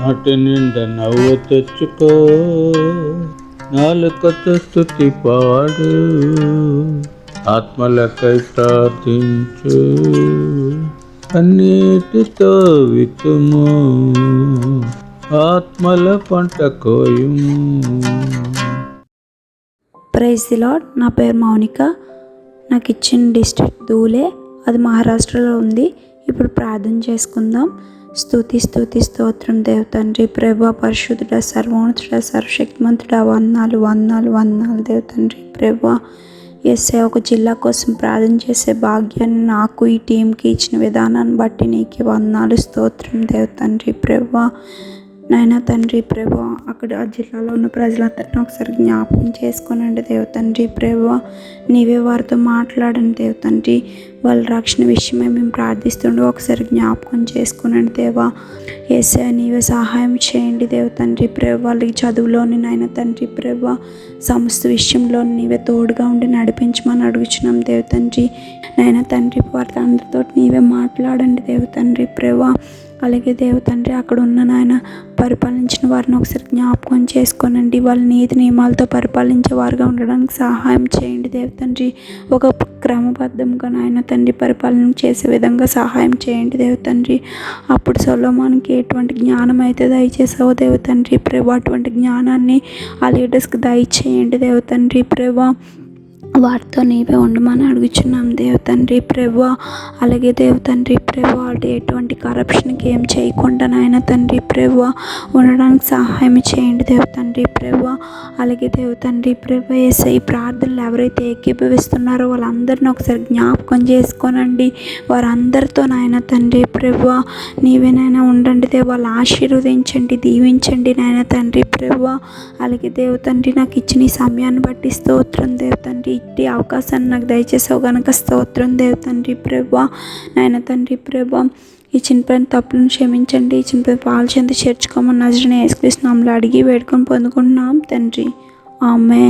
నాటి నిండా నవ్వు తెచ్చుకో. నాలుకతో స్థుతి పాడు. ఆత్మలకై ప్రార్థించు. అన్నిటితో వితుము ఆత్మల పంట కోయుము. ప్రైజ్ లాడ్ నా పేరు మౌనిక. నాకు ఇచ్చిన డిస్ట్రిక్ట్ దూలే అది మహారాష్ట్రలో ఉంది. ఇప్పుడు ప్రార్థన చేసుకుందాం. స్థుతి స్థుతి స్తోత్రం దేవ తండ్రి ప్రభా పరిశుద్ధుడ సర్వోన్నతుడ సర్వశక్తిమంతుడ వందనాలు వందనాలు వందాలు దేవ తండ్రి ప్రభా. ఎస్ఏ ఒక జిల్లా కోసం ప్రార్థన చేసే భాగ్యాన్ని నాకు ఈ టీంకి ఇచ్చిన విధానాన్ని బట్టి నీకు వందాలు స్తోత్రం దేవ తండ్రి ప్రభా. నాయన తండ్రి ప్రభు అక్కడ ఆ జిల్లాలో ఉన్న ప్రజలందరినీ ఒకసారి జ్ఞాపకం చేసుకోనండి దేవ తండ్రి నీవే వారితో మాట్లాడండి దేవతండ్రి వాళ్ళ రక్షణ విషయమే మేము ప్రార్థిస్తుండే ఒకసారి జ్ఞాపకం చేసుకునండి దేవా. ఏసే నీవే సహాయం చేయండి దేవతండ్రి తండ్రి వాళ్ళకి చదువులోని నాయన తండ్రి ప్రభు సమస్త విషయంలో నీవే తోడుగా ఉండి నడిపించమని అడుగుచున్నాం దేవతండ్రి నాయన తండ్రి వారితో అందరితో నీవే మాట్లాడండి దేవతండ్రి ప్రభు. అలాగే దేవతండ్రి అక్కడ ఉన్న నాయన పరిపాలించిన వారిని ఒకసారి జ్ఞాపకం చేసుకోనండి. వాళ్ళ నీతి నియమాలతో పరిపాలించే వారుగా ఉండడానికి సహాయం చేయండి దేవతండ్రి. ఒక క్రమబద్ధంగా నాయన తండ్రి పరిపాలన చేసే విధంగా సహాయం చేయండి దేవతండ్రి. అప్పుడు సొలోమానికి ఎటువంటి జ్ఞానం అయితే దయచేసావో దేవతండ్రి. ప్రభు అటువంటి జ్ఞానాన్ని ఆ లీడర్స్కి దయచేయండి దేవతండ్రి. ప్రభా వారితో నీవే ఉండమని అడుగుచున్నాం. దేవతండ్రి ప్రభు అలాగే దేవతండ్రి ప్రభు అంటే ఎటువంటి కరప్షన్కి ఏం చేయకుండా నాయన తండ్రి ప్రభు ఉండడానికి సహాయం చేయండి దేవతండ్రి ప్రభు. అలాగే దేవతండ్రి ప్రభు వేసే ఈ ప్రార్థనలు ఎవరైతే ఏకీభవిస్తున్నారో వాళ్ళందరినీ ఒకసారి జ్ఞాపకం చేసుకోనండి. వారందరితో నాయన తండ్రి ప్రభు నీవేనైనా ఉండండి దేవ వాళ్ళు ఆశీర్వదించండి దీవించండి నాయన తండ్రి ప్రభు. అలాగే దేవతండ్రి నాకు ఇచ్చిన ఈ సమయాన్ని బట్టి స్తోత్రం దేవతండ్రి ఈ అవకాశాన్ని నాకు దయచేసావు గనక స్తోత్రం దేవ తండ్రి ప్రభా. నాయన తండ్రి ప్రభా ఈ చిన్నపైన తప్పులను క్షమించండి. ఈ చిన్నపైన పాలు చెంది చేర్చుకోమని నజరని యేసుకృష్ణంలో అడిగి వేడుకొని పొందుకుంటున్నాం తండ్రి. ఆమెన్.